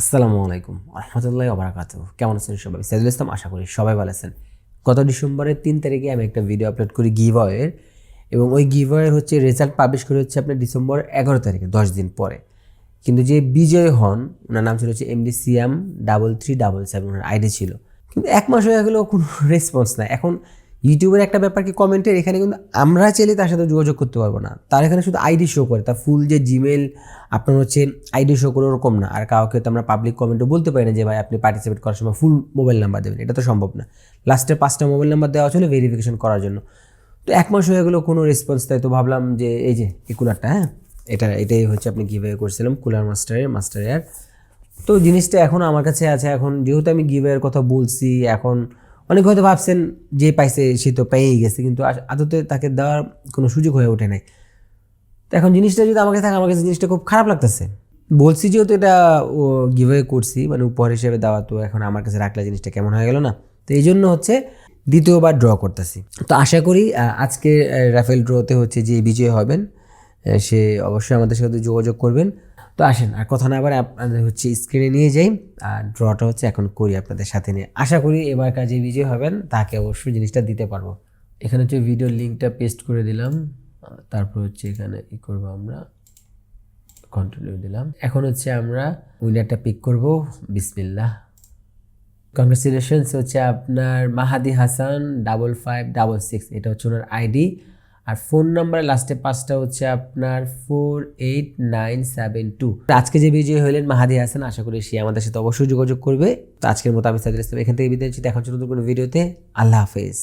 আসসালামু আলাইকুম রহমতুল্লাহ ওবরাকাতু কেমন আছেন সবাই? সাইদুল ইসলাম, আশা করি সবাই ভালো আছেন। গত ডিসেম্বরের তিন তারিখে আমি একটা ভিডিও আপলোড করি গিভওয়ের এবং ওই গিভওয়ের হচ্ছে রেজাল্ট পাবলিশ করে হচ্ছে আপনার ডিসেম্বর এগারো তারিখে, দশ দিন পরে। কিন্তু যে বিজয় হন, ওনার নাম ছিল হচ্ছে MD CM double three double seven ওনার আইডি ছিল। কিন্তু এক মাস হয়ে গেলেও কোনো রেসপন্স নাই। এখন ইউটিউবের একটা ব্যাপার কি কমেন্টের এখানে কিন্তু আমরা চাইলে তার সাথে যোগাযোগ করতে পারব না। তার এখানে শুধু আইডি শো করে। তার ফুল যে জিমেল আপনার হচ্ছে আইডি শো করে ওরকম না। আর কাউকে তো আমরা পাবলিক কমেন্টও বলতে পারি না যে, ভাই, আপনি পার্টিসিপেট করার সময় ফুল মোবাইল নাম্বার দেবেন। এটা তো সম্ভব না। লাস্টের পাঁচটা মোবাইল নাম্বার দেওয়া ছিল ভেরিফিকেশন করার জন্য। তো এক মাস হয়ে গেলো কোনো রেসপন্স তাই তো ভাবলাম যে, এই যে, এই কুলারটা হ্যাঁ? এটা, এটাই হচ্ছে আপনি গিভওয়ে করছিলাম কুলার মাস্টারের মাস্টার এয়ার তো জিনিসটা এখন আমার কাছে আছে। এখন যেহেতু আমি গিভওয়ের কথা বলছি, এখন অনেক হয়তো ভাবছেন যে পাইছে, সে তো পেয়েই গেছে, কিন্তু আদতে তাকে দেওয়ার কোনো সুযোগ হয়ে ওঠে নাই। তো এখন জিনিসটা যদি আমার কাছে থাকে, আমার কাছে জিনিসটা খুব খারাপ লাগতেছে। বলছি যেহেতু এটা, ও গিভওয়ে করছি মানে উপহার হিসেবে দেওয়া, তো এখন আমার কাছে রাখলে জিনিসটা কেমন হয়ে গেল না? তো এই জন্য হচ্ছে দ্বিতীয়বার ড্র করতেছি। তো আশা করি আজকে রাফেল ড্রতে হচ্ছে যে বিজয় হবেন। সে অবশ্যই আমাদের সাথে যোগাযোগ করবেন। তো আসেন, আর কথা না আবার আপনাদের হচ্ছে স্ক্রিনে নিয়ে যাই। আর ড্রটা হচ্ছে এখন করি আপনাদের সাথে নিয়ে। আশা করি এবার কাজে বিজয় হবেন, তাকে অবশ্যই জিনিসটা দিতে পারব। এখানে হচ্ছে ভিডিওর লিঙ্কটা পেস্ট করে দিলাম। তারপর হচ্ছে এখানে ই করব আমরা? কন্টিনিউ দিলাম। এখন হচ্ছে আমরা উইনারটা পিক করব। বিসমিল্লাহ। কংগ্রেচুলেশনস হচ্ছে আপনার Mahadi Hasan double five double six এটা হচ্ছে ওনার আইডি আর ফোন নাম্বার লাস্টে পাঁচটা হচ্ছে আপনার four eight nine seven two আজকে যে বিজয়ী হলেন মাহাদি হাসান, আশা করি সে আমাদের সাথে অবশ্যই যোগাযোগ করবে। তো আজকের মতো আমি সাইদুল ইসলাম এখান থেকে বিদায় দেখার জন্য কোনো ভিডিওতে। আল্লাহ হাফেজ।